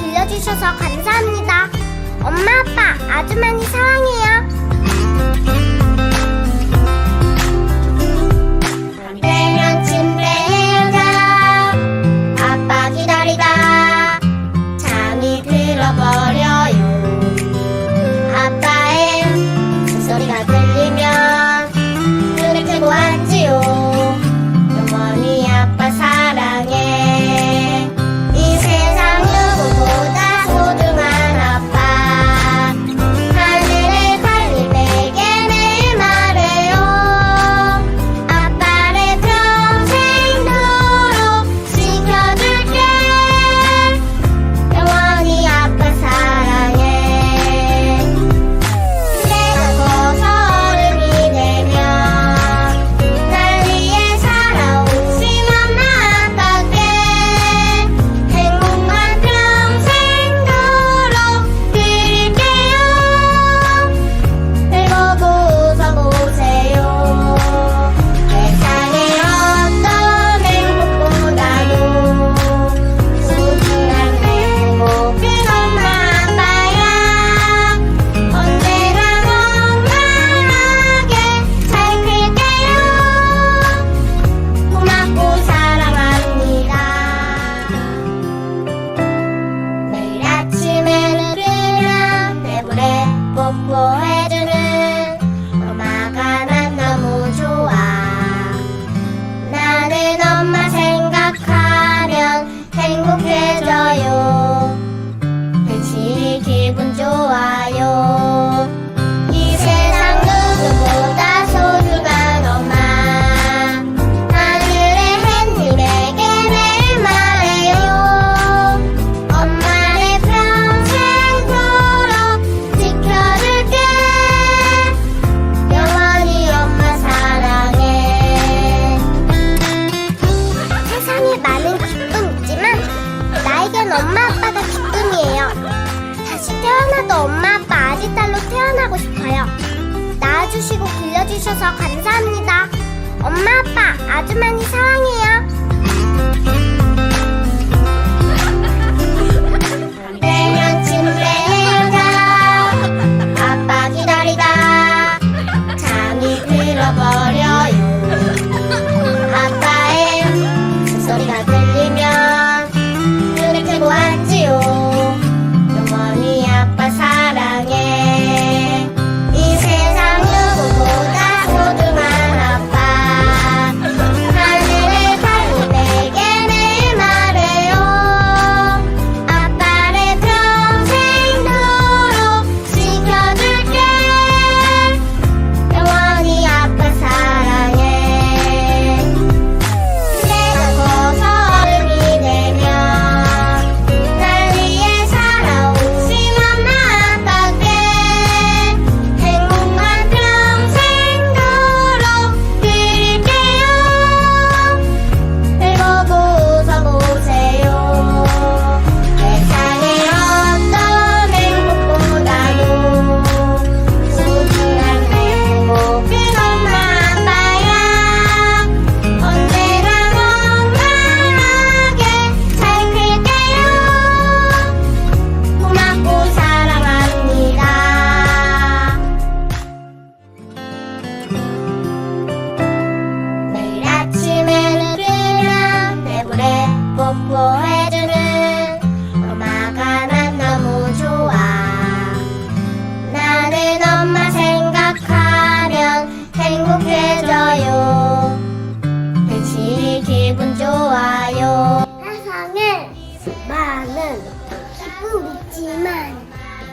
들려주셔서 감사합니다. 엄마, 아빠, 아주 많이 사랑해요. 저도 엄마 아빠 아지 딸로 태어나고 싶어요. 낳아주시고 길러주셔서 감사합니다. 엄마 아빠 아주 많이 사랑해요.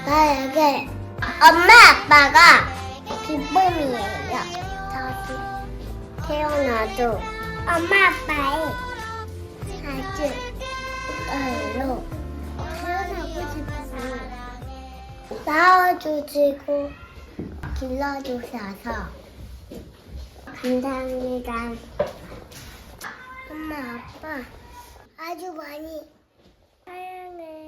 나에게 엄마 아빠가 기쁨이에요. 저기 태어나도 엄마 아빠의 아주 별로 태어나고 싶어요. 낳아주시고 길러주셔서 감사합니다. 엄마 아빠 아주 많이 사랑해.